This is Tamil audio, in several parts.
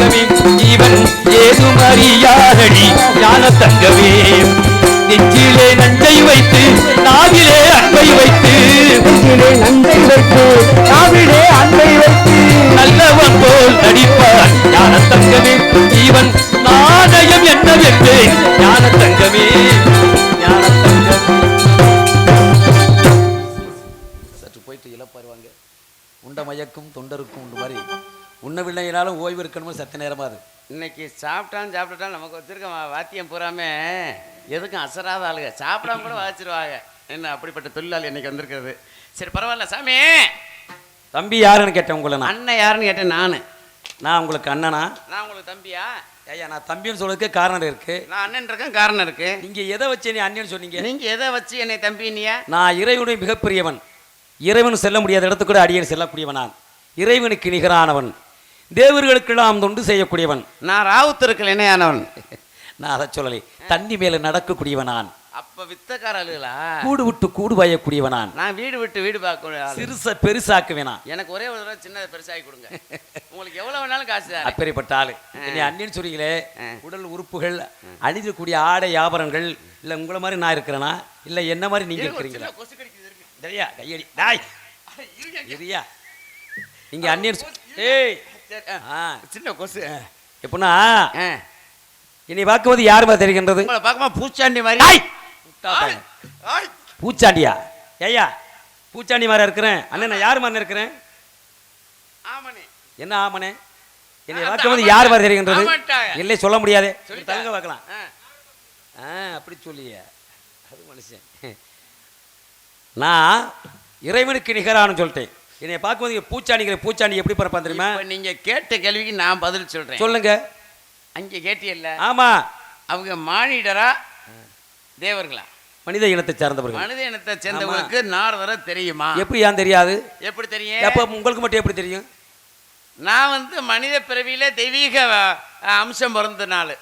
தங்கமே இவன் ஏதும் அறியாதடி ஞான தங்கமே நெஞ்சிலே நஞ்சை வைத்து நாவிலே அன்பை வைத்து. நெஞ்சிலே நஞ்சை வைத்து நாவிலே அன்பை வைத்து. நல்லவன் போல் நடிப்பான் ஞான தங்கமே இவன் நாணயம் என்னவென்று? ஞான தங்கமே ஞான தங்கமே சற்று போயிட்டு இழப்பாருவாங்க உண்ட மயக்கும் தொண்டருக்கும் உண்டு மாதிரி. உண்ணவில்லைனாலும் ஓய்வு இருக்கணுமோ சத்த நேரமா அது. இன்னைக்கு சாப்பிட்டாலும் சாப்பிட்டுட்டாலும் நமக்கு வச்சிருக்க வாத்தியம் பூராமே எதுக்கும் அசராத ஆளுங்க. சாப்பிடாம கூட வாச்சிருவாங்க. என்ன அப்படிப்பட்ட தொழிலாளி இன்னைக்கு வந்திருக்கிறது. சரி பரவாயில்ல சாமி. தம்பி யாருன்னு கேட்டேன் உங்களை நான். அண்ணன் யாருன்னு கேட்டேன் நான். நான் உங்களுக்கு அண்ணனா? நான் உங்களுக்கு தம்பியா? ஐயா நான் தம்பின்னு சொல்றதுக்கு காரணம் இருக்கு. நான் அண்ணன் இருக்கேன் காரணம் இருக்கு. நீங்க எதை வச்சு நீ அண்ணன்னு சொன்னீங்க? நீங்க எதை வச்சு என்னை தம்பினியா நான் இறைவனுடைய மிகப்பெரியவன். இறைவன் செல்ல முடியாத இடத்துக்கு கூட அடியேன் செல்லக்கூடியவன் நான். இறைவனுக்கு நிகரானவன். தேவர்களுக்கெல்லாம் தொண்டு செய்யக்கூடியவன். நான் ராவுத்தருக்கள் இணையானவன். நான் அதை சொல்லலை. தண்ணி மேல நடக்கக்கூடியவன் நான் அப்ப வித்தக்கார ஆளுகளா கூடு விட்டு கூடு பாயக்கூடியவன் நான் நான் வீடு விட்டு வீடு பார்க்க. சிறுச பெருசாக்குவேன் நான் எனக்கு ஒரே ஒரு தடவை சின்னதை பெருசாகி கொடுங்க. உங்களுக்கு எவ்வளவு வேணாலும் காசு. அப்பேற்பட்ட ஆளு. என்னை அண்ணன் சொல்றீங்களே. உடல் உறுப்புகள் அணிந்திருக்கக்கூடிய ஆடை ஆபரணங்கள் இல்ல உங்களை மாதிரி நான் இருக்கிறேனா? இல்ல என்ன மாதிரி நீங்க இருங்க, ஒரு இருக்கிறீங்களா. சரியா? கையடி. டாய். நீங்க அண்ணன் சொ- ஏய் சின்ன கொசு எப்படின்னா. இனி பார்க்கும்போது யார் மாதிரி தெரிகின்றது? உங்களை பார்க்கும்போது பூச்சாண்டி மாதிரி. பூச்சாண்டியா? ஏய்யா பூச்சாண்டி மாதிரி இருக்கிறேன்? அண்ணன் நான் யார் மாதிரி இருக்கிறேன்? ஆமாண்ணே. என்ன ஆமனே என்னை பார்க்கும்போது. யார் மாதிரி தெரிகின்றது. இல்லை சொல்ல முடியாது. தங்க பார்க்கலாம். ஆ அப்படி சொல்லிய. அது மனுஷன். நான் இறைவனுக்கு நிகரானு சொல்லிட்டேன். என்னை பார்க்கும்போது இங்க பூச்சாண்டிங்கிற பூச்சாண்டி எப்படி பிறப்பான் தெரியுமா? இப்ப நீங்க கேட்ட கேள்விக்கு நான் பதில் சொல்றேன். சொல்லுங்க. அங்க கேட்டியல்ல ஆமா. அவங்க மானிடரா? தேவர்களா? மனித இனத்தை சார்ந்தவர்கள். மனித இனத்தை சேர்ந்தவங்களுக்கு நாரதரை தெரியுமா? எப்படி ஏன் தெரியாது? எப்படி தெரியும்? எப்ப உங்களுக்கு மட்டும் எப்படி தெரியும்? நான் வந்து மனித பிறவியில தெய்வீக அம்சம் பிறந்த நாள்.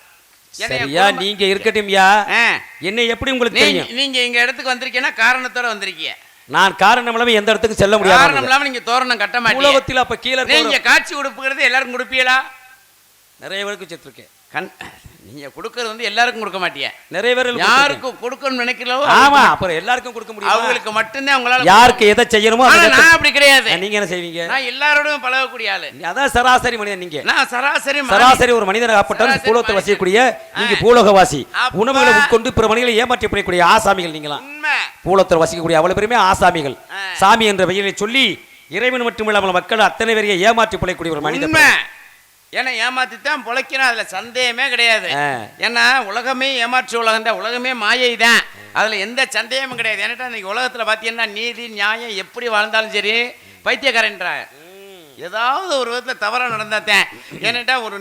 என்னைய சரியா நீங்க இருக்கட்டும்யா. ஆ. என்னை எப்படி உங்களுக்கு நீங்க தெரியும்? நீங்க எங்க இடத்துக்கு வந்திருக்கீங்கன்னா காரணத்தோட வந்திருக்கீங்க. நான் காரணம் இல்லாம எந்த இடத்துக்கு செல்ல காரணம் முடியாது இல்லாம நீங்க தோரணம் கட்ட மாட்டீங்க. உலகத்தில் அப்ப கீழே நீங்க காட்சி கொடுப்புங்கிறது எல்லாருக்கும் கொடுப்பீங்களா நிறைய பேருக்கு வச்சிருக்கேன் கண் நீங்க கொடுக்கறது வந்து எல்லாருக்கும் கொடுக்க மாட்டீங்க நிறைய பேர். யாருக்கும் கொடுக்கணும்னு நினைக்கிறோம் ஆமா அப்புறம் எல்லாருக்கும் கொடுக்க முடியும்? அவங்களுக்கு மட்டும்தான் உங்களால யாருக்கு எதை செய்யணுமோ நான் அப்படி கிடையாது. நீங்க என்ன செய்வீங்க? நான் எல்லாரோடும் பழகக்கூடிய ஆளு. நீ அதான் சராசரி மனிதன் நீங்க. நான் சராசரி. சராசரி ஒரு மனிதன் ஆப்பட்டால் சராசரி பூலோகத்தில். வசிக்கக்கூடிய நீங்க. பூலோகவாசி. உணவுகளை உட்கொண்டு பிற மனிதர்களை ஏமாற்றி புரியக்கூடிய ஆசாமிகள் நீங்களா உண்மை. பூலோகத்தில் வசிக்கக்கூடிய அவ்வளவு பேருமே ஆசாமிகள். சாமி என்ற பெயரை சொல்லி இறைவன் மட்டுமில்லாமல் மக்கள் அத்தனை பேரையும் ஏமாற்றி பிழைக்கூடிய ஒரு மனிதன் ஏன்னா ஏமாத்தித்தான் பொழைக்கணும் அதுல சந்தேகமே கிடையாது. ஏன்னா உலகமே ஏமாற்று உலகம் தான் உலகமே மாயை தான் அதுல எந்த சந்தேகமும் கிடையாது. ஏன்னா இன்னைக்கு உலகத்துல பாத்தீங்கன்னா நீதி நியாயம் எப்படி வாழ்ந்தாலும் சரி பைத்தியக்காரன்றாங்க ஏதாவது ஒரு விதத்துல தவறா நடந்தாத்தேன். ஏன்னாட்டா ஒரு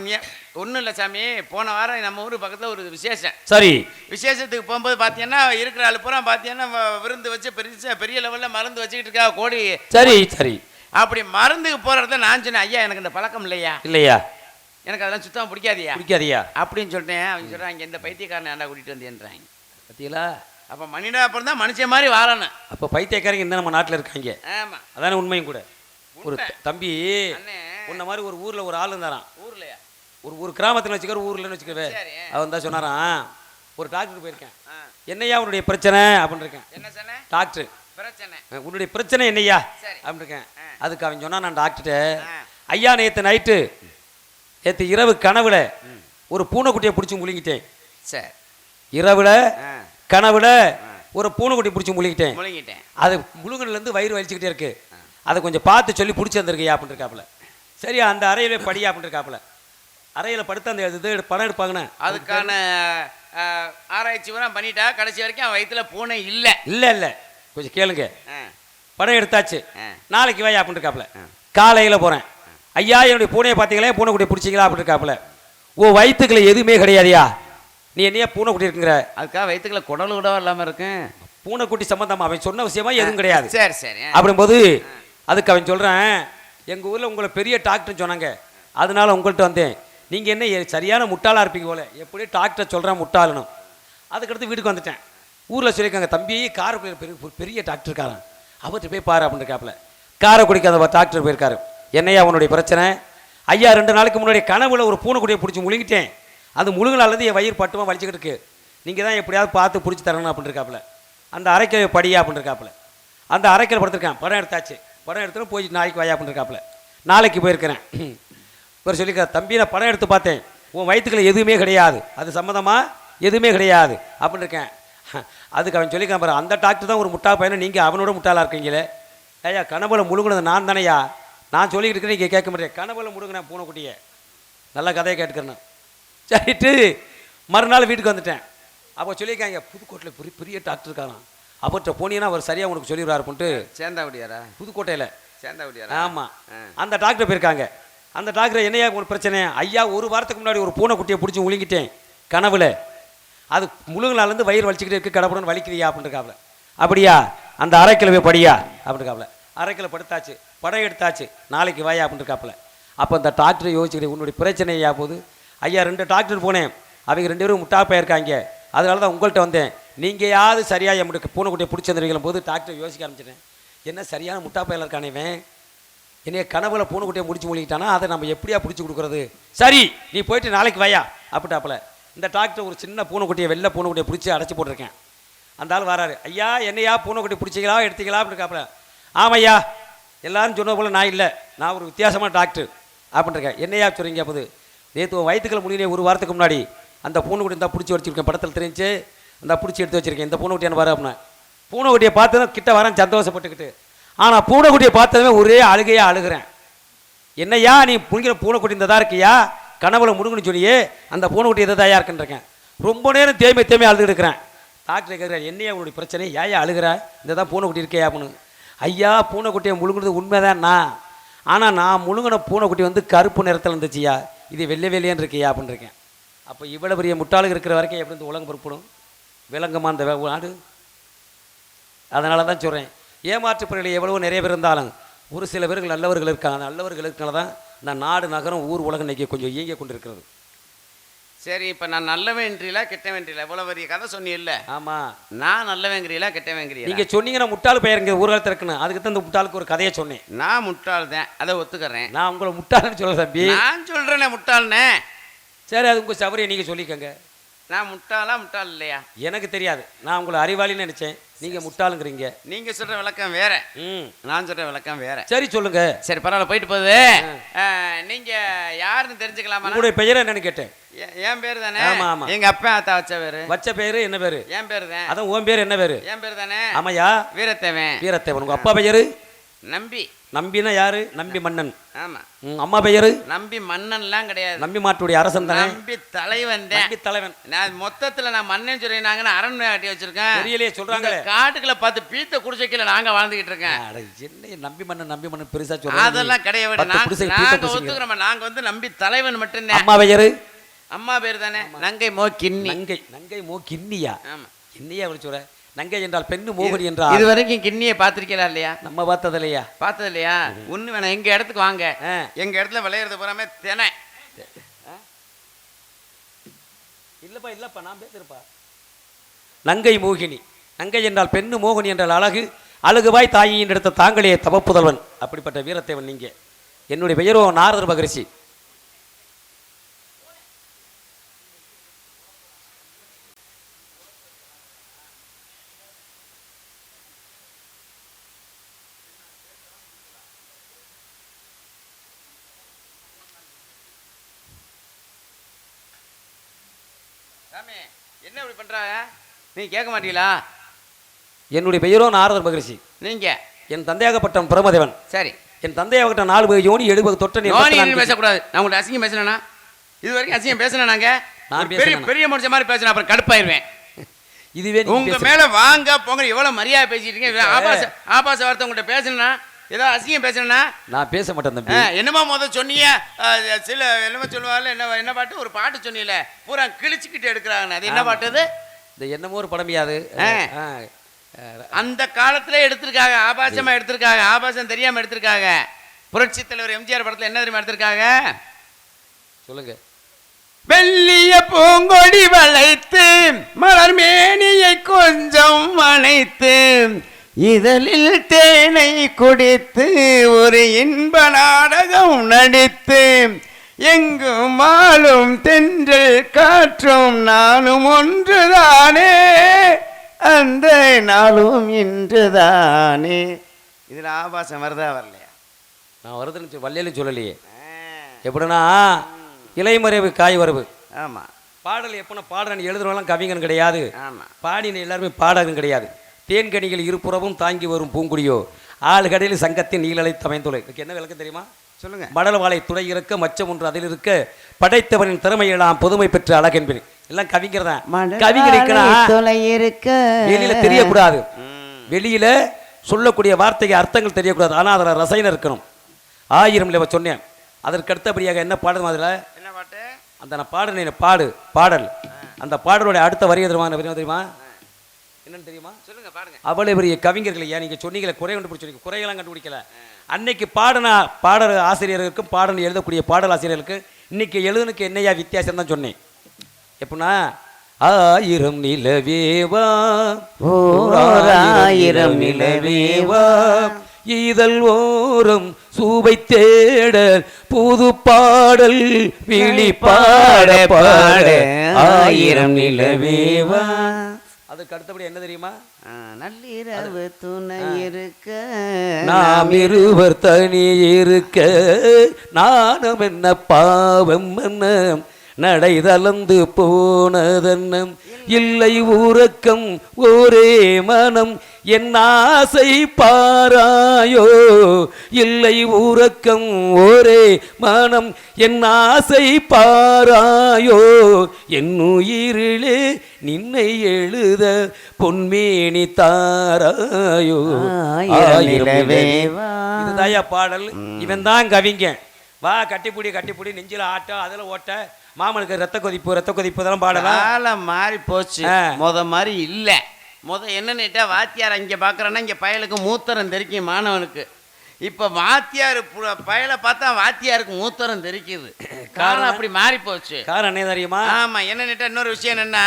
ஒன்றும் இல்லை சாமி. போன வாரம் நம்ம ஊர் பக்கத்துல ஒரு விசேஷம். சரி. விசேஷத்துக்கு போகும்போது பார்த்தீங்கன்னா இருக்கிற ஆளு பூரா பார்த்தீங்கன்னா விருந்து வச்சு பெரிய பெரிய லெவலில் மருந்து வச்சுக்கிட்டு இருக்கா கோடி. சரி சரி. அப்படி மருந்துக்கு போகிற இடத்துல நான் சொன்னேன். ஐயா எனக்கு இந்த பழக்கம் இல்லையா? இல்லையா? எனக்கு அதெல்லாம் சுத்தமாக பிடிக்காதியா? பிடிக்காதியா? அப்படின்னு சொல்லிட்டேன். அவங்க சொல்கிறாங்க இந்த பைத்தியக்காரனை ஏன்டா கூட்டிகிட்டு வந்தேன்றாங்க. பத்தியலா? அப்போ மனிதா அப்புறம் தான் மனுஷன் மாதிரி வாழணும். அப்போ பைத்தியக்காரங்க இந்த நம்ம நாட்டில் இருக்காங்க. ஆமாம் அதானே உண்மையும் கூட. ஒரு தம்பி உன்ன மாதிரி ஒரு ஊர்ல ஒரு ஆள் இருந்தாராம். ஊர்லையா? ஒரு ஒரு கிராமத்தில் வச்சுக்கிற ஊர்லன்னு வச்சுக்கவே. அவன் தான் சொன்னாராம் ஒரு டாக்டர் போயிருக்கேன். என்னையா உன்னுடைய பிரச்சனை? அப்படின்னு இருக்கேன். என்ன சொன்னேன் டாக்டர். பிரச்சனை. உன்னுடைய பிரச்சனை என்னையா. அப்படின்னு இருக்கேன். அதுக்கு அவன் சொன்னா நான் டாக்டர்கிட்ட. ஐயா நேற்று நைட்டு நேற்று இரவு கனவுல ஒரு பூனைக்குட்டியை பிடிச்சி முழுங்கிட்டேன். சரி. இரவுல கனவுல ஒரு பூனைக்குட்டி பிடிச்சி முழுங்கிட்டேன். முழுங்கிட்டேன். அது முழுங்கிலேருந்து வயிறு வலிச்சுக்கிட்டே இருக்கு. அதை கொஞ்சம் பார்த்து சொல்லி பிடிச்சி வந்திருக்கியா அப்படின்னு இருக்காப்புல சரி அந்த அறையில படியா அப்படின்னு இருக்காப்புல அறையில் படுத்து அந்த இது படம் எடுப்பாங்கண்ணே அதுக்கான ஆராய்ச்சி பூரா பண்ணிட்டா கடைசி வரைக்கும் அவன் வயித்துல பூனை இல்லை. இல்லை இல்லை. கொஞ்சம் கேளுங்க. படம் எடுத்தாச்சு. நாளைக்கு வாயா அப்படின்னு இருக்காப்புல காலையில் போகிறேன் ஐயா என்னுடைய பூனையை பார்த்தீங்களே? பூனைக்குட்டியை பிடிச்சிங்களா? அப்படின்னு இருக்காப்புல ஓ வயிற்றுக்குள்ள எதுவுமே கிடையாதுயா? நீ என்னையா பூனைக்குட்டி இருக்குங்கிற? அதுக்காக வயிற்றுக்குள்ள குடல் கூட இல்லாம இருக்கும் பூனைக்குட்டி சம்மந்தமா அவன் சொன்ன விஷயமா எதுவும் கிடையாது. சரி சரி அப்படிங்கும்போது அதுக்கு அவன் சொல்கிறேன் எங்கள் ஊரில் உங்களை பெரிய டாக்டர் சொன்னாங்க. அதனால உங்கள்கிட்ட வந்தேன். நீங்கள் என்ன சரியான முட்டாளாக இருப்பீங்க போல. எப்படி டாக்டர் சொல்கிறேன் முட்டாளணும் அதுக்கடுத்து வீட்டுக்கு வந்துட்டேன். ஊரில் சொல்லியிருக்காங்க தம்பி காரைக்குடியில் பெரிய பெரிய டாக்டர் இருக்காரன் அவர்கிட்ட போய் பாரு அப்படின்னு இருக்காப்புல காரைக்குடிக்கு அந்த டாக்டர் போயிருக்காரு. என்னையா உன்னுடைய பிரச்சனை? ஐயா ரெண்டு நாளைக்கு முன்னாடி கனவுல ஒரு பூனைக்குடியை பிடிச்சி முழுங்கிட்டேன். அது முழுங்கினாலேருந்து என் வயிறு பட்டுமா வலிச்சுக்கிட்டு இருக்கு. நீங்கள் தான் எப்படியாவது பார்த்து பிடிச்சி தரணும் அப்படின்னு இருக்காப்புல அந்த அரைக்கல் படியா அப்படின்னு இருக்காப்புல அந்த அரைக்கல் படுத்திருக்கேன். படம் எடுத்தாச்சு. படம் எடுத்துட்டு போய் நாளைக்கு வாயா அப்படின்னு இருக்காப்புல நாளைக்கு போயிருக்கிறேன். இவர் சொல்லிக்கிற தம்பி நான் படம் எடுத்து பார்த்தேன். உன் வயிற்றுக்குள்ள எதுவுமே கிடையாது. அது சம்மந்தமாக எதுவுமே கிடையாது. அப்படின்னு இருக்கேன் அதுக்கு அவன் சொல்லியிருக்கான் பாரு அந்த டாக்டர் தான் ஒரு முட்டா பையனை நீங்கள் அவனோட முட்டாளாக இருக்கீங்களே? ஐயா கனவுல முழுங்கினது நான் தானேயா நான் சொல்லிக்கிட்டு இருக்கிறேன் நீங்கள் கேட்க மாட்டேன் கனவுல முழுங்கினேன் பூனைக்குட்டியை நல்ல கதையை கேட்டுக்கிறேன் சரிட்டு மறுநாள் வீட்டுக்கு வந்துட்டேன். அப்போ சொல்லியிருக்காங்க புதுக்கோட்டையில் பெரிய பெரிய டாக்டர் இருக்காராம். அவர்கிட்ட போனீங்கன்னா அவர் சரியாக உனக்கு சொல்லிடுவாருன்ட்டு. சேந்தாவடியாரா? புதுக்கோட்டையில். சேந்தாவடியாரா? ஆமாம். அந்த டாக்டர் போயிருக்காங்க. அந்த டாக்டர் என்னையா உங்களுக்கு பிரச்சனை? ஐயா ஒரு வாரத்துக்கு முன்னாடி ஒரு பூனைக்குட்டியை பிடிச்சி முழுங்கிட்டேன் கனவுல. அது முழுங்கினாலேருந்து வயிறு வலிச்சுக்கிட்டே இருக்கு கடப்படன்னு வலிக்குதியா அப்படின்னு இருக்காப்புல அப்படியா? அந்த அரைக்கில் போய் படியா அப்படின்னு இருக்காப்புல அரைக்கில் படுத்தாச்சு. படம் எடுத்தாச்சு நாளைக்கு வாயா அப்படின்னு இருக்காப்புல அப்போ அந்த டாக்டரை யோசிச்சுக்கிட்டு உன்னுடைய பிரச்சனை ஐயா போது ஐயா ரெண்டு டாக்டர் போனேன். அவங்க ரெண்டு பேரும் முட்டா போயிருக்காங்க அதனால தான் உங்கள்கிட்ட வந்தேன். நீங்கள் யாவது சரியாக என் பூனைக்குட்டியை பிடிச்சிருந்தீங்களும் போது டாக்டர் யோசிக்க ஆரம்பிச்சிட்டேன். என்ன சரியான முட்டா பயல இருக்கானே என்னைய கனவுல பூனைக்குட்டியை முடிச்சு மொழிக்கிட்டானா அதை நம்ம எப்படியா பிடிச்சி கொடுக்குறது? சரி நீ போயிட்டு நாளைக்கு வாயா அப்படிட்டாப்புல இந்த டாக்டர் ஒரு சின்ன பூனைக்குட்டியை வெளில பூனைக்குட்டியை பிடிச்சி அடைச்சி போட்டிருக்கேன். அந்த ஆள் வராரு. ஐயா என்னையா பூனைக்குட்டி பிடிச்சிங்களா எடுத்தீங்களா அப்படின்னு இருக்காப்புல ஆமையா எல்லாரும் சொன்ன போல நான் இல்லை. நான் ஒரு வித்தியாசமான டாக்டர் அப்படின்னு இருக்கேன். என்னையா சொல்கிறீங்க அப்போது நேற்று வயிற்றுக்கள் முடியல ஒரு வாரத்துக்கு முன்னாடி அந்த பூனைக்குட்டி இந்த பிடிச்சி வச்சுருக்கேன் படத்தில் தெரிஞ்சு அந்த பிடிச்சி எடுத்து வச்சிருக்கேன். இந்த பூனைக்குட்டி என்ன வர அப்படின்னா. பூனைக்குட்டியை பார்த்து பார்த்ததும் கிட்ட வரேன் சந்தோஷப்பட்டுக்கிட்டு. ஆனால் பூனைக்குட்டியை பார்த்ததுமே ஒரே அழுகையாக அழுகிறேன். என்னையா நீ புடிக்கிற பூனைக்குட்டி இந்த தான் இருக்கியா? கனவுல முழுங்குன்னு சொல்லியே அந்த பூனைக்குட்டி இதை தான் இருக்குன்றிருக்கேன் ரொம்ப நேரம் தேய்மை தேய்மை அழுதுகிட்டு இருக்கிறேன். டாக்டர் கேட்குறேன் என்னையா உன்னுடைய பிரச்சனை? ஏன் அழுகிற? இந்த தான் பூனைக்குட்டி இருக்கையா அப்படின்னு. ஐயா பூனைக்குட்டியை முழுங்குறது உண்மைதான்ண்ணா ஆனால் நான் முழுங்கின பூனைக்குட்டி வந்து கருப்பு நிறத்தில் இருந்துச்சுயா இது வெள்ளை வெள்ளையன்னு இருக்கியா அப்படின்னு இருக்கேன். அப்போ இவ்வளோ பெரிய முட்டாளுங்க இருக்கிற வரைக்கும் எப்படி இந்த உலகம் பொறுப்படும்? விலங்குமா அந்த நாடு அதனால தான் சொல்கிறேன் ஏமாற்றுப் பிறகு எவ்வளவோ நிறைய பேர் இருந்தாலும் ஒரு சில பேர்கள் நல்லவர்கள் இருக்காங்க. நல்லவர்கள் இருக்கனால தான் இந்த நாடு நகரம் ஊர் உலகம் இன்னைக்கு கொஞ்சம் இயங்கி கொண்டிருக்கிறது. சரி இப்போ நான் நல்லவன்றீல கெட்டவன்றீல இவ்வளோ பெரிய கதை சொன்னியல்ல ஆமாம் நான் நல்லவங்கிறியலா கெட்டவங்கிறியா நீங்கள் சொன்னீங்கன்னா முட்டாள் பெயர் இங்கே ஊர்காலத்தில் இருக்குன்னு அதுக்கு தான் இந்த முட்டாளுக்கு ஒரு கதையை சொன்னேன். நான் முட்டாள் தான் அதை ஒத்துக்கிறேன். நான் உங்களை முட்டாள்னு சொல்ல தம்பி. நான் சொல்றேனே முட்டாள்னே. சரி அது உங்கள் சவரியை நீங்கள் சொல்லிக்கோங்க. நான் முட்டாளா முட்டாள் இல்லையா? எனக்கு தெரியாது. நான் உங்களை அறிவாளின்னு நினச்சேன். நீங்கள் முட்டாளுங்கிறீங்க. நீங்க சொல்ற விளக்கம் வேற. ம். நான் சொல்ற விளக்கம் வேற. சரி சொல்லுங்க. சரி பரவாயில்ல போயிட்டு போகுது. நீங்க யாருன்னு தெரிஞ்சுக்கலாமா? உங்களுடைய பெயர் என்னன்னு கேட்டேன். என் பேர் தானே? ஆமா, ஆமா. எங்க அப்பா அத்தா வச்ச பேரு. வச்ச பேர் என்ன பேர்? என் பேர் தான்? அதான் உன் பேர் என்ன பேர்? என் பேர் தானே? ஆமையா? வீரத்தேவன். வீரத்தேவன். உங்கள் அப்பா பெயர் நம்பி. நம்பினா யாரு? நம்பி மன்னன். ஆமா. அம்மா பெயரு? நம்பி மன்னன்லாம் கிடையாது. நம்பி மாட்டுடைய அரசன் தானே? நம்பி தலைவன் நம்பி தலைவன். நான் மொத்தத்துல நான் மன்னன் சொல்லினாங்கன்னு அரண்மனை கட்டி வச்சிருக்கேன். தெரியலையே சொல்றாங்களே. காட்டுக்குள்ள பார்த்து பீத்த குடிசைக்கல நாங்க வாழ்ந்துகிட்டு இருக்கேன். நம்பி மன்னன் நம்பி மன்னன் பெருசா சொல்றாங்க அதெல்லாம் கிடையாது. நாங்க. ஒத்துக்கிறோம்? நாங்க வந்து நம்பி தலைவன் மட்டும்தான். அம்மா பெயரு? அம்மா பேர் தானே? நங்கை மோ கிண்ணி நங்கை நங்கை மோ கிண்ணியா ஆமா. கிண்ணியா அவரு சொல்ற? நங்கை என்றால் பெண்ணு மோகடி என்றால் இது வரைக்கும் கிண்ணியை பார்த்திருக்கீங்களா இல்லையா? நம்ம பார்த்தது இல்லையா பார்த்தது இல்லையா ஒண்ணு வேணாம் எங்க இடத்துக்கு வாங்க. ஆ. எங்க இடத்துல விளையிறது பூராமே தினை. இல்லப்பா இல்லப்பா நான் பேசுறப்பா நங்கை மோகினி. நங்கை என்றால் பெண்ணு மோகினி என்றால் அழகு. அழகுபாய் தாயின் எடுத்த தாங்களே தவப்புதல்வன். அப்படிப்பட்ட வீரத்தேவன் நீங்க என்னுடைய பெயரோ நாரதர் மகரிஷி சாமி என்ன இப்படி பண்றாங்க நீ கேட்க மாட்டீங்களா? என்னுடைய பெயரோ நாரதர் மகரிஷி. நீங்க. என் தந்தையாகப்பட்டவன் பிரமதேவன் சரி. என் தந்தையாகட்ட நாலு பேர் யோனி எழுபது தொட்டன் நோனி நீ பேசக்கூடாது. நான் உங்கள்ட்ட அசிங்கம் பேசினேனா இது வரைக்கும் அசிங்கம் பேசினேன் நாங்க நான் பெரிய? பெரிய மனுஷன் மாதிரி பேசினேன் அப்புறம் கடுப்பாயிருவேன். இதுவே உங்க. மேல வாங்க போங்க எவ்வளவு மரியாதை பேசிட்டு இருக்கீங்க? ஆபாச ஆபாச வார்த்தை உங்கள்ட்ட பேசினா ஏதோ அசிங்கம் பேசினா நான் பேச மாட்டேன் தம்பி. என்னமோ முத சொன்னீங்க. சில என்னமோ சொல்லுவாங்கல்ல என்ன என்ன பாட்டு? ஒரு பாட்டு சொன்னீல பூரா கிழிச்சுக்கிட்டு எடுக்கிறாங்க அது என்ன. பாட்டு அது? இந்த என்னமோ ஒரு படமையாது ஆ. ஆ. அந்த காலத்துல எடுத்திருக்காங்க. ஆபாசமா எடுத்திருக்காங்க. ஆபாசம் தெரியாம எடுத்திருக்காங்க. புரட்சி தலைவர் எம்ஜிஆர் படத்துல என்ன தெரியுமா எடுத்திருக்காங்க? சொல்லுங்க. வெள்ளிய பூங்கொடி வளைத்து மலர் மேனியை கொஞ்சம் வளைத்து இதழில் தேனை குடித்து ஒரு இன்ப நாடகம் நடித்து எங்கும் ஆளும் தென்றல் காற்றும் நானும் ஒன்றுதானே? அந்த நாளும் இன்றுதானே? இதுல ஆபாசம் வருதா வரலையா? நான் வருதுன்னு வள்ளியிலும் சொல்லலையே. எப்படின்னா இலைமறைவு காய் வரவு ஆமா. பாடல் எப்படின்னா பாடுறேன் எழுதுறவங்களாம் கவிஞன் கிடையாது. ஆமா. பாடின எல்லாருமே பாடகன் கிடையாது. தேன்கனிகள் இருபுறமும் தாங்கி வரும் பூங்குடியோ ஆழ்கடையில் சங்கத்தின் நீலலை தமைந்துள்ளது இதுக்கு என்ன விளக்கம் தெரியுமா? சொல்லுங்க. மடல் வாழை துணை இருக்க மச்சம் ஒன்று அதில் இருக்க படைத்தவனின் திறமையெல்லாம் புதுமை பெற்ற அழகென்பின். எல்லாம் கவிஞர் தான் இருக்க வெளியில தெரியக்கூடாது. வெளியில சொல்லக்கூடிய வார்த்தைக்கு அர்த்தங்கள் தெரியக்கூடாது. ஆனால் அதில் ரசைனம் இருக்கணும். ஆயிரம் இல்லை சொன்னேன். அதற்கு அடுத்தபடியாக என்ன பாடணும் அதில்? என்ன பாட்டு? அந்த நான் பாடுனேன் பாடு பாடல். அந்த பாடலுடைய அடுத்த வரி தெரியுமா? தெரியுமா? என்னன்னு தெரியுமா? சொல்லுங்க பாடுங்க. அவ்வளவு பெரிய கவிஞர்கள் ஐயா நீங்க சொன்னீங்களே குறை கண்டுபிடிச்சிருக்கீங்க குறையெல்லாம் கண்டுபிடிக்கல. அன்னைக்கு பாடின பாடல் ஆசிரியர்களுக்கும் பாடல் எழுதக்கூடிய பாடல் ஆசிரியர்களுக்கு இன்னைக்கு எழுதுனுக்கு என்னையா வித்தியாசம் தான் சொன்னேன். எப்படின்னா ஆயிரம் நிலவேவா ஆயிரம் நிலவேவா. இதழ் ஓரம் சூவை தேட புது பாடல் விழி பாட பாட ஆயிரம் நிலவேவா. அதுக்கு அடுத்தபடி என்ன தெரியுமா? நள்ளிரவு துணை இருக்க. நாம் இருவர் தனி இருக்க நானும் என்ன பாவம் என்ன நடை தளர்ந்து போனதன்னம் இல்லை உறக்கம் ஒரே மனம். என் ஆசை பாராயோ? இல்லை உறக்கம் ஒரே மனம். என் ஆசை பாராயோ? என் உயிரிலே நின்னை எழுத பொன்மேனி தாராயோ. இதுதாயா பாடல். இவன் தான் கவிங்க வா கட்டிப்புடி கட்டிப்புடி நெஞ்சில ஆட்டம் அதுல ஓட்ட. மாமனுக்கு ரத்த கொதிப்பு ரத்த கொதிப்பு இதெல்லாம் பாடலாம் காலம் மாறி போச்சு. முத மாதிரி இல்ல. முத என்னன்னுட்டா வாத்தியார் இங்க பாக்குறேன்னா இங்க பயலுக்கு மூத்தரம் தெரிக்கும் மாணவனுக்கு. இப்ப வாத்தியார் பயலை பார்த்தா வாத்தியாருக்கு மூத்தரம் தெரிக்குது. காலம் அப்படி மாறி போச்சு. காரணம் என்ன தெரியுமா? ஆமா என்னன்னுட்டா இன்னொரு விஷயம் என்னன்னா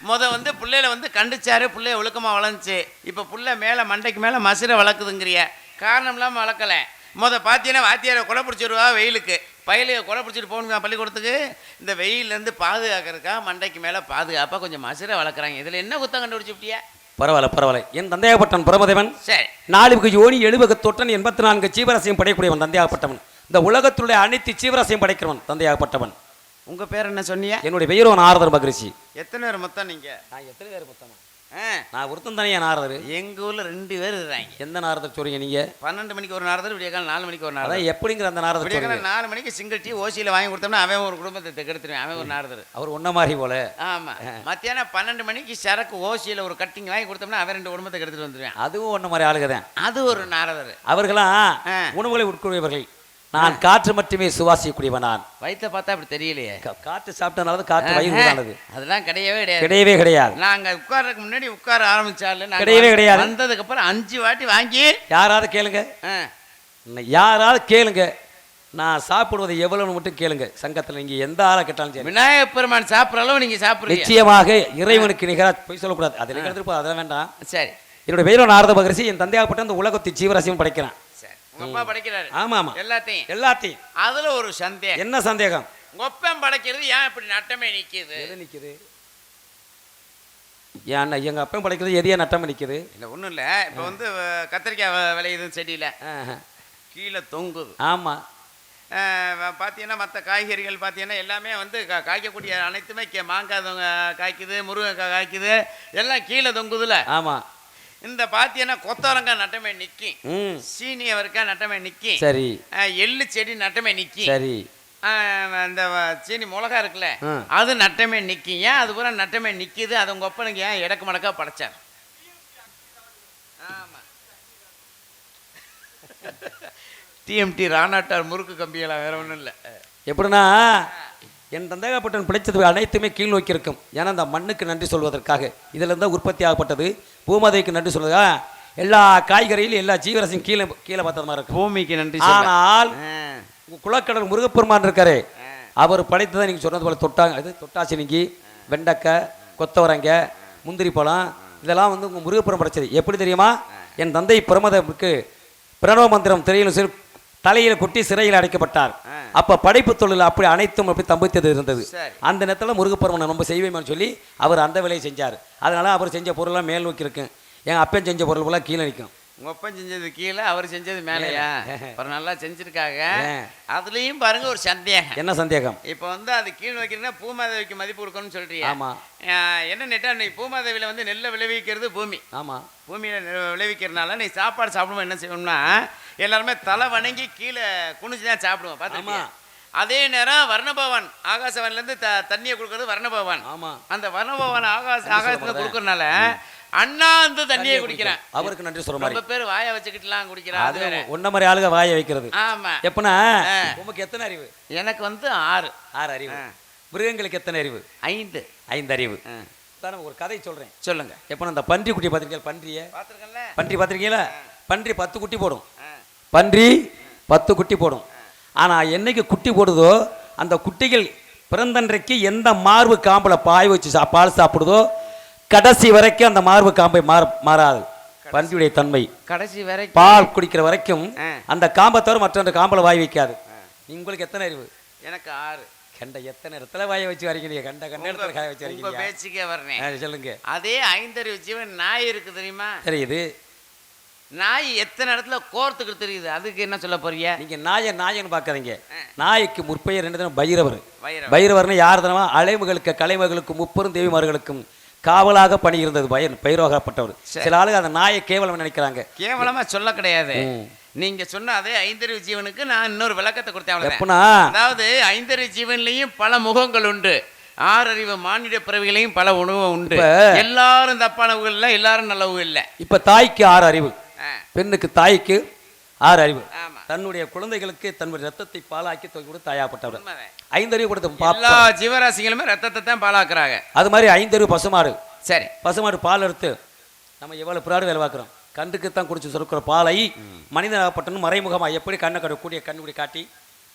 முத வந்து பிள்ளையில வந்து கண்டிச்சாரு பிள்ளைய ஒழுக்கமா வளர்ந்துச்சு. இப்ப புள்ள மேல மண்டைக்கு மேல மசுரை வளர்க்குதுங்கிறிய. காரணம் இல்லாம வளர்க்கல. முத பார்த்தீங்கன்னா வாத்தியாரை கொலை பிடிச்சிருவா வெயிலுக்கு. பயிலைய கொலை பிடிச்சிட்டு போகணுங்க பள்ளிக்கூடத்துக்கு. இந்த வெயிலேருந்து பாதுகாக்கிறதுக்கா மண்டைக்கு மேலே பாதுகாப்பாக கொஞ்சம் மசுரை வளர்க்குறாங்க. இதில் என்ன குத்தம் கண்டுபிடிச்சிட்டியா பரவாயில்ல பரவாயில்ல. என் தந்தையாகப்பட்டவன் பிரமதேவன். சரி. நாலுக்கு யோனி எழுபக தொட்டன் எண்பத்தி நான்கு சீவரசையும் படையக்கூடியவன் தந்தையாகப்பட்டவன். இந்த உலகத்துடைய அனைத்து சீவரசையும் படைக்கிறவன் தந்தையாகப்பட்டவன். உங்க பேர் என்ன சொன்னீங்க என்னுடைய பெயரும் நாரதர் மகரிஷி எத்தனை பேர் மொத்தம் நீங்க? நான் எத்தனை பேர் மொத்தமா? ஆ, நான் ஒருத்தன் தானே நாரதர்? எங்க ஊர்ல ரெண்டு பேர் இருக்கிறாங்க எந்த நாரதர் சொல்றீங்க நீங்க? பன்னெண்டு மணிக்கு ஒரு நாரதர் விடிய காலம் நாலு மணிக்கு ஒரு நாரதர். எப்படிங்கிற அந்த நாரதர் விடிய காலம் நாலு மணிக்கு சிங்கிள் டீ ஓசியில் வாங்கி கொடுத்தோம்னா அவன் ஒரு குடும்பத்தை கெடுத்துருவேன் அவன் ஒரு நாரதர். அவர் ஒன்ன மாதிரி போல. ஆமா. மத்தியானம் பன்னெண்டு மணிக்கு சரக்கு ஓசியில் ஒரு கட்டிங் வாங்கி கொடுத்தோம்னா அவன் ரெண்டு குடும்பத்தை கெடுத்துட்டு வந்துருவேன். அதுவும் ஒன்ன மாதிரி ஆளுக தான். அது ஒரு நாரதர். அவர்களாம். உணவுகளை உட்கொள்பவர்கள். நான் காற்று மட்டுமே சுவாசிக்கக்கூடியவன் நான் வயிற்ற பார்த்தா அப்படி தெரியலையே. காற்று சாப்பிட்டனால காற்று வயிறு உண்டானது அதெல்லாம் கிடையவே கிடையாது. கிடையவே கிடையாது. நாங்க உட்கார்றதுக்கு முன்னாடி உட்கார ஆரம்பிச்சால நாங்க கிடையவே கிடையாது. வந்ததுக்கு அப்புறம் அஞ்சு வாட்டி வாங்கி யாராவது கேளுங்க. யாராவது கேளுங்க. நான் சாப்பிடுவதை எவ்வளவுன்னு மட்டும் கேளுங்க. சங்கத்தில் நீங்க எந்த ஆளை கேட்டாலும் சரி. விநாயகப் பெருமான் சாப்பிட்ற அளவு நீங்க சாப்பிடுறீங்க. நிச்சயமாக இறைவனுக்கு நிகரா பொய் சொல்லக்கூடாது. அதில் எடுத்துட்டு அதெல்லாம் வேண்டாம். சரி. என்னுடைய பெயரும் நாரத மகரிஷி என் தந்தையாகப்பட்ட இந்த உலகத்தை ஜீவராசியும் படைக்கிறான். அப்பா படைக்கிறாரு. ஆமா ஆமா எல்லாத்தையும். எல்லாத்தையும். அதுல ஒரு சந்தேகம். என்ன சந்தேகம்? அப்பன் படைக்கிறது ஏன் இப்படி நட்டமே நிக்குது? எது நிக்குது? ஏன் எங்க அப்பன் படைக்கிறது எதையா நட்டம் நிக்குது? இல்ல ஒண்ணும் இல்ல. இப்ப வந்து கத்திரிக்காய் வ- விளையுது செடியில. கீழே தொங்குது. ஆமா. அஹ், வ- பார்த்தீங்கன்னா மற்ற காய்கறிகள் பார்த்தீங்கன்னா எல்லாமே வந்து கா- காய்க்கக்கூடிய அனைத்துமே மாங்காய் காய்க்குது முருங்கைக்காய் காய்க்குது. எல்லாம் கீழே தொங்குதுல. ஆமா. இந்த பார்த்தீங்கன்னா கொத்தவரங்காய் நட்டமே நிற்கும் ம். சீனி அவரைக்காய் நட்டமே நிற்கும் சரி. எள்ளு செடி நட்டமே நிற்கும் சரி. இந்த சீனி மிளகா இருக்குல்ல. அது நட்டமே நிற்கும் ஏன் அது பூரா நட்டமே நிற்கிது அது உங்கள் ஒப்பனுக்கு ஏன் இடக்கு மடக்கா படைச்சார்? ஆமா. டிஎம்டி ராணாட்டார் முறுக்கு கம்பியெல்லாம் வேற ஒன்றும் இல்லை. எப்படின்னா என் தந்தையாகப்பட்டன் பிழைச்சது அனைத்துமே கீழ் நோக்கி இருக்கும் ஏன்னா அந்த மண்ணுக்கு நன்றி சொல்வதற்காக. இதில் இருந்தால் உற்பத்தி ஆகப்பட்டது. பூமாதைக்கு நன்றி சொல்வதா எல்லா காய்கறியிலும் எல்லா ஜீவராசியும் கீழே கீழே பார்த்தது மாதிரி இருக்கும் பூமிக்கு நன்றி ஆனால் குலக்கடல் முருகப்பெருமான் இருக்காரு. அவர் படைத்ததை நீங்க சொன்னது போல தொட்டாங்க. இது தொட்டாசினிங்கி வெண்டைக்காய் கொத்தவரங்க முந்திரி பழம் இதெல்லாம் வந்து உங்க முருகப்பெருமான் படைச்சது. எப்படி தெரியுமா? என் தந்தை பிரமதமுக்கு பிரணவ மந்திரம் திரையில் சிறு தலையில் கொட்டி சிறையில் அடைக்கப்பட்டார். அப்ப படைப்பு தொழில் அப்படி அனைத்தும் அப்படி தம்பித்தது இருந்தது. அந்த நேரத்தில் முருகப்பெருமனை நம்ம செய்வேன்னு சொல்லி அவர் அந்த வேலையை செஞ்சார். அதனால அவர் செஞ்ச பொருள்லாம் மேல் நோக்கி இருக்கும் என் அப்பன் செஞ்ச பொருள்லாம் கீழே நிற்கும் உங்க அப்பன் செஞ்சது கீழே அவர் செஞ்சது மேலையா? அப்புறம் நல்லா செஞ்சிருக்காங்க? அதுலயும் பாருங்க ஒரு சந்தேகம். என்ன சந்தேகம்? இப்போ வந்து அது கீழ் வைக்கிறதுனா பூமாதேவிக்கு மதிப்பு கொடுக்கணும்னு சொல்றியா. ஆமா. ஆஹ் என்ன நெட்டா நீ பூமாதேவியில வந்து நெல்லை விளைவிக்கிறது பூமி. ஆமா. பூமியில விளைவிக்கிறதுனால நீ சாப்பாடு சாப்பிடும்போது என்ன செய்யணும்னா எல்லாருமே தலை வணங்கி கீழே குனிஞ்சு தான் சாப்பிடுவோம். பார்த்துருக்கியா? அதே நேரம் வர்ணபவன் ஆகாசவன்லேருந்து த தண்ணியை கொடுக்கறது வர்ணபவன். ஆமா. அந்த வர்ணபவன் ஆகாச ஆகாசத்தில் கொடுக்கறனால அண்ணா அந்த தண்ணியை குடிக்கிறேன் அவருக்கு நன்றி சொல்ற மாதிரி. பேர் வாயை வச்சுக்கிட்டுலாம் குடிக்கிறான் அது உன்ன மாதிரி ஆளுக வாயை வைக்கிறது. ஆமா. எப்பனா. உமக்கு எத்தனை அறிவு? எனக்கு வந்து ஆறு. ஆறு அறிவு. மிருகங்களுக்கு எத்தனை அறிவு? ஐந்து. ஐந்து அறிவு. தானே ஒரு கதை சொல்றேன். சொல்லுங்க. எப்போ அந்த பன்றி குட்டி பார்த்திருக்கீங்க பன்றிய? பன்றி பார்த்திருக்கீங்களா? பன்றி பத்து குட்டி போடும். பன்றி பத்து குட்டி போடும். ஆனா என்னைக்கு குட்டி போடுதோ அந்த குட்டிகள் பிறந்தன்றைக்கு எந்த மார்பு காம்புல பாய் வச்சு சா- பால் சாப்பிடுதோ கடைசி வரைக்கும் அந்த மார்பு காம்பை மாற மாறாது. பன்றியுடைய தன்மை. கடைசி வரைக்கும் பால் குடிக்கிற வரைக்கும். அந்த காம்பை தவிர மற்ற காம்பல வாய் வைக்காது. உங்களுக்கு எத்தனை அறிவு? எனக்கு ஆறு. கண்ட எத்தனை இடத்துல வாயை வச்சு வரீங்க கண்ட கண்ட இடத்துல காய வச்சு வரீங்க பேச்சுக்கே வர்றேன். சொல்லுங்க. அதே ஐந்தறிவு ஜீவன் நாய் இருக்கு தெரியுமா? தெரியுது. நாய் எத்தனை இடத்துல கோர்த்துக்கிட்டு தெரியுது? அதுக்கு என்ன சொல்ல போறிய நீங்க நாய நாயன்னு பார்க்காதீங்க. நாய்க்கு முற்பெயர் ரெண்டு தினம் பைரவர். பைரவர்னு யார் தினமா அலைவுகளுக்கு கலைமகளுக்கும் முப்பெரும் தேவிமார்களுக்கும். காவலாக பணி இருந்தது பயிர் பைரவகப்பட்டவர் சில ஆளுங்க அந்த நாயை கேவலம் நினைக்கிறாங்க. கேவலமா சொல்ல கிடையாது. நீங்க சொன்ன அதே ஐந்தறிவு ஜீவனுக்கு நான் இன்னொரு விளக்கத்தை கொடுத்தேன். எப்பனா? அதாவது ஐந்தறிவு ஜீவன்லயும் பல முகங்கள் உண்டு. ஆறறிவு மானிட பிறவிகளையும் பல உணவு உண்டு. எல்லாரும் தப்பானவங்க இல்ல எல்லாரும் நல்லவங்க இல்ல இப்ப தாய்க்கு ஆறு அறிவு பெண்ணுக்கு தாய்க்கு ஆறு அறிவு தன்னுடைய குழந்தைகளுக்கு தன்னுடைய ரத்தத்தை பாலாக்கி கொடுத்து தாயாப்பட்டவர். ஐந்தறிவு கொடுத்த பாப்பா. எல்லா ஜீவராசிகளுமே ரத்தத்தை தான் பாலாக்குறாங்க. அது மாதிரி ஐந்தறிவு பசுமாடு. சரி. பசுமாடு பால் எடுத்து நம்ம எவ்வளவு பிராடு வேலை பார்க்குறோம். கண்டுக்கு தான் குடிச்சு சுருக்கிற பாலை மனிதனாகப்பட்டனும் மறைமுகமாக எப்படி கண்ணை கடை கூடிய கண்ணுக்குடி காட்டி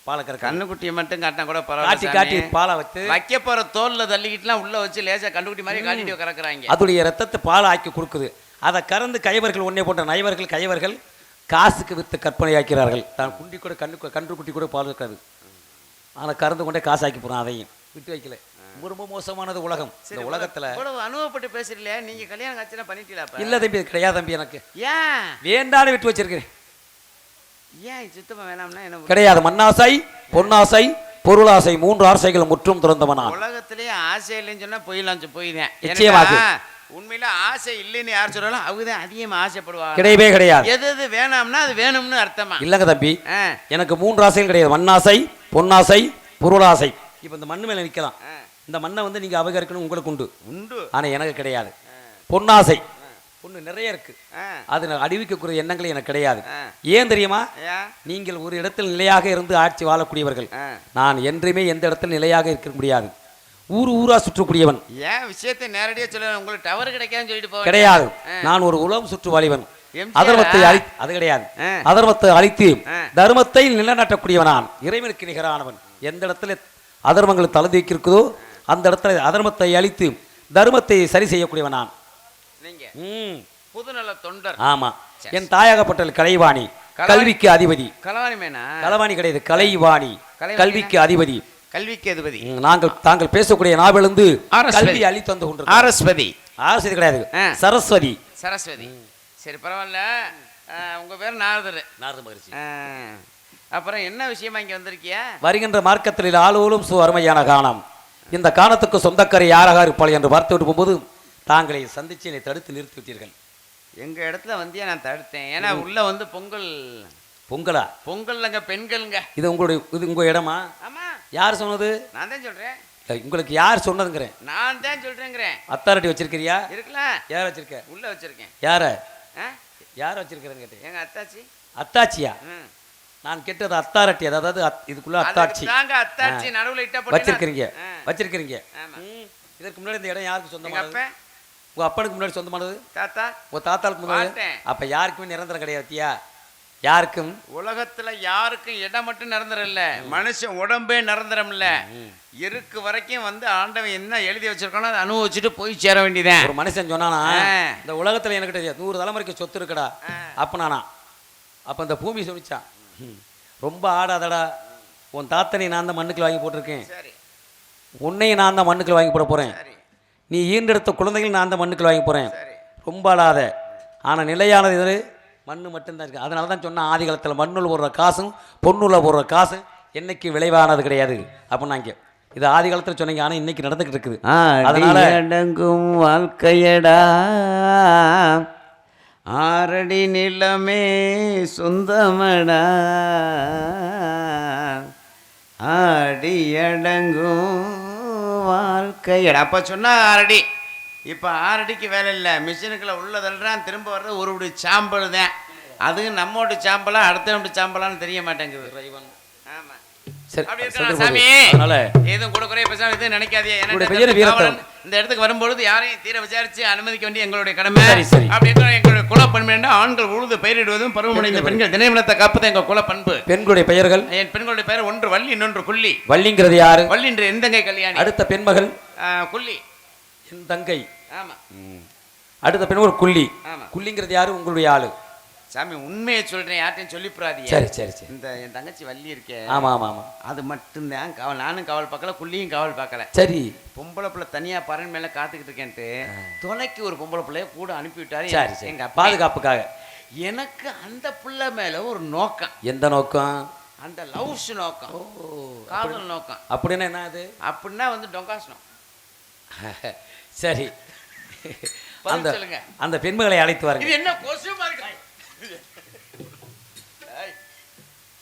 பாலை கறக்க கண்ணுக்குட்டியை மட்டும் காட்டினா கூட காட்டி பரவாயில்ல காட்டி சாமி. பாலை வைத்து வைக்க போற தோல்ல தள்ளிக்கிட்டுலாம் உள்ள வச்சு லேசா கண்டுக்குட்டி மாதிரி காட்டிட்டு கறக்குறாங்க அதோடைய ரத்தத்தை பால் ஆக்கி கொடுக்குது. அதை கறந்து கைவர்கள் ஒன்னே போன்ற நைவர்கள் கைவர்கள் காசுக்கு வித்து கற்பனையாக்கிறார்கள். தான் குண்டி கூட கண்ணு கன்று குட்டி கூட பால் இருக்காது ஆனால் கறந்து கொண்டே காசாக்கி போகிறோம் அதையும். விட்டு வைக்கல. ரொம்ப மோசமானது உலகம். இந்த உலகத்துல அனுபவப்பட்டு பேசுறீங்களே. நீங்க கல்யாணம் காட்சினா பண்ணிட்டீங்களா? இல்ல தம்பி கிடையாது தம்பி எனக்கு. ஏன்? வேண்டான்னு விட்டு வச்சிருக்கிறேன். ஏன் சுத்தமா வேணாம்னா என்ன கிடையாது. மண்ணாசை பொன்னாசை பொருளாசை மூன்று ஆசைகள் முற்றும் துறந்தவன் உலகத்திலேயே ஆசை இல்லைன்னு சொன்னா பொய்லாம் பொய்தான் நிச்சயமாக. உண்மையில ஆசை இல்லைன்னு யார் சொல்றாலும் அவங்க தான் அதிகமா ஆசைப்படுவாங்க. கிடையவே கிடையாது. எது எது வேணாம்னா அது வேணும்னு அர்த்தமா? இல்லங்க தம்பி. எனக்கு மூன்று ஆசைகள் கிடையாது. மண்ணாசை பொன்னாசை பொருளாசை. இப்போ இந்த மண்ணு மேல நிக்கலாம். ஆ. இந்த மண்ணை வந்து நீங்க அபகரிக்கணும் உங்களுக்கு உண்டு. உண்டு. ஆனா எனக்கு கிடையாது. பொன்னாசை. பொண்ணு நிறைய இருக்கு. அது நான் அடிவிக்கக்கூடிய எண்ணங்கள் எனக்கு கிடையாது. ஏன் தெரியுமா? நீங்கள் ஒரு இடத்தில் நிலையாக இருந்து ஆட்சி வாழக்கூடியவர்கள். நான் என்றுமே எந்த இடத்தில் நிலையாக இருக்க முடியாது. ஊர் ஊரா சுற்றக்கூடியவன். ஏன் விஷயத்தை நேரடியா சொல்ல உங்களுக்கு டவர் கிடைக்காதுன்னு சொல்லிட்டு போக கிடையாது. நான் ஒரு உலகம் சுற்று வாலிபன் எம்ஜிஆரா? அதர்மத்தை அழி அது கிடையாது. அதர்மத்தை அழித்து. தர்மத்தை நிலைநாட்டக்கூடியவன் நான். இறைவனுக்கு நிகரானவன். எந்த இடத்துல அதர்மங்கள் தலை இருக்குதோ அந்த இடத்துல அதர்மத்தை அழித்து தர்மத்தை சரி செய்யக்கூடியவன் நான். நீங்க. புதுநல தொண்டர். ஆமா. என் தாயாகப்பட்டல் கலைவாணி. கலைவாணி. கல்விக்கு அதிபதி. கலவாணி மேனா? களவாணி கிடையாது. கலைவாணி? கல்விக்கு அதிபதி. கல்விக்கு அதிபதி நாங்கள் தாங்கள் பேசக்கூடிய ஆரஸ்வதி. கல்வி அளித்து வந்து கொண்டிருக்கிறோம். ஆரஸ்வதி. ஆரஸ்வதி கிடையாது. சரஸ்வதி. சரஸ்வதி. சரி பரவாயில்ல. உங்க பேர் நாரதர். நாரத மகிழ்ச்சி அப்புறம் என்ன விஷயமா இங்க வந்திருக்கியா? வருகின்ற மார்க்கத்தில் ஆளோலும் சு அருமையான காணம். இந்த காணத்துக்கு சொந்தக்காரி யாராக இருப்பாள் என்று பார்த்து விட்டு போகும்போது தாங்களை சந்திச்சு என்னை தடுத்து நிறுத்தி விட்டீர்கள். எங்க இடத்துல வந்தியா நான் தடுத்தேன். ஏன்னா உள்ள வந்து பொங்கல். பொங்கலா? பொங்கல்ங்க பெண்கள்ங்க. இது உங்களுடைய இது உங்க இடமா? ஆமா. யார் சொன்னது? நான் தான் சொல்றேன். இல்ல, உங்களுக்கு யார் சொன்னதுங்கிறேன். நான் தான் சொல்றேங்கிறேன். அத்தாரிட்டி வச்சிருக்கிறியா? இருக்குல்ல. யார் வச்சிருக்க? உள்ள வச்சிருக்கேன். யார? யார் வச்சிருக்கிறேன்னு கேட்டேன். எங்க அத்தாச்சி? அத்தாச்சியா. நான் கேட்டது அத்தாரிட்டி அதாவது அத்- இதுக்குள்ள அத்தாட்சி. அத்தாச்சி நடுவுல இட்ட போட்டு வச்சிருக்கிறீங்க. வச்சிருக்கிறீங்க. இதற்கு முன்னாடி இந்த இடம் யாருக்கு சொந்தமானது? உங்க அப்பனுக்கு முன்னாடி சொந்தமானது? தாத்தா. உங்க தாத்தாளுக்கு முன்னாடி. அப்ப யாருக்குமே நிரந்தரம் கிடையாது தியா யாருக்கும்? உலகத்துல யாருக்கும் இடம் மட்டும் நிரந்தரம் இல்ல மனுஷன் உடம்பே நிரந்தரம் இல்ல இருக்கு வரைக்கும் வந்து ஆண்டவன் என்ன எழுதி வச்சிருக்கானோ அதை அனுபவிச்சுட்டு போய் சேர வேண்டியதான் ஒரு மனுஷன் சொன்னானா. இந்த உலகத்துல எனக்கு நூறு தலைமுறைக்கு சொத்து இருக்குடா. அப்ப நானா அப்ப இந்த பூமி சொல்லிச்சான் ம். ரொம்ப ஆடாதடா. உன் தாத்தனை நான் தான் மண்ணுக்குள்ள வாங்கி போட்டிருக்கேன். சரி. உன்னையும் நான் தான் மண்ணுக்குள்ள வாங்கி போட போறேன். நீ ஈண்டெடுத்த குழந்தைகள் நான் தான் மண்ணுக்குள்ள வாங்கி போறேன். ரொம்ப அழாத ஆனால் நிலையானது மண்ணு மட்டும்தான் இருக்கு. அதனால தான் சொன்ன ஆதி காலத்தில் மண்ணுள்ள போடுற காசும் பொண்ணுள்ள போடுற காசு என்னைக்கு விளைவானது கிடையாது. அப்படின்னாங்க இது ஆதி காலத்தில் சொன்னீங்க ஆனால் இன்னைக்கு நடந்துக்கிட்டு இருக்குது. அதனால அடங்கும் வாழ்க்கையடா. ஆரடி நிலமே சொந்தமடா. ஆடி அடங்கும் வாழ்க்கையடா. அப்போ சொன்னா ஆரடி இப்போ ஆரடிக்கு வேலை இல்லை. மிஷினுக்குள்ள உள்ள தள்ளுறான் திரும்ப வர்றது ஒரு இப்படி சாம்பல் தான். அதுவும் நம்மோட சாம்பலா அடுத்தவங்க சாம்பலான்னு தெரிய மாட்டேங்குது. ஆமா. சரி அப்படி சொல்லிட்டு இருக்கலாம் சாமி. போகுது. அதனால எதுவும் கூட குறைய பேசாம எதுவும் நினைக்காதீங்க. ஏன்னா உங்களுடைய இந்த பெயர் இடத்துக்கு வரும்பொழுது யாரையும் தீர விசாரிச்சு அனுமதிக்க வேண்டிய எங்களுடைய கடமை. சரி, சரி. அப்படி எங்களுடைய குலப்பண்பு ஆண்கள் உழுது பயிரிடுவதும் பருவமடைந்த பெண்கள் தினைமலத்தை காப்பது எங்கள் குலப்பண்பு. பெண்களுடைய பெயர்கள்? என் பெண்களுடைய பெயர் ஒன்று வள்ளி இன்னொன்று குள்ளி. வள்ளிங்கிறது யாரு? வள்ளி எந்தங்கை கல்யாணி? அடுத்த பெண்மகள்? குள்ளி. என் தங்கை. ஆமா. அடுத்த பெண்மகள் குள்ளி. ஆமா. குள்ளிங்கிறது யாரு? உங்களுடைய ஆளு. சாமி உண்மையை சொல்றேன் யார்ட்டையும் சொல்லிப்புறாதீங்க சரி சரி சரி. இந்த என் தங்கச்சி வள்ளி இருக்கே. ஆமா ஆமா ஆமா. அது மட்டும்தான். காவல் நானும் காவல் பார்க்கல குள்ளியும் காவல் பார்க்கல. சரி. பொம்பளை பிள்ளை தனியா பறன் மேல காத்துக்கிட்டு இருக்கேன்ட்டு துணைக்கு ஒரு பொம்பளை பிள்ளைய கூட அனுப்பி விட்டாரு சரி எங்க- பாதுகாப்புக்காக. எனக்கு அந்த பிள்ளை மேல ஒரு நோக்கம். எந்த நோக்கம்? அந்த லவ்ஸ் நோக்கம். காதல் நோக்கம். அப்படின்னா என்ன அது? அப்படின்னா வந்து டொங்காசனம். சரி அந்த. அந்த பெண்மகளை அழைத்து வாருங்க என்ன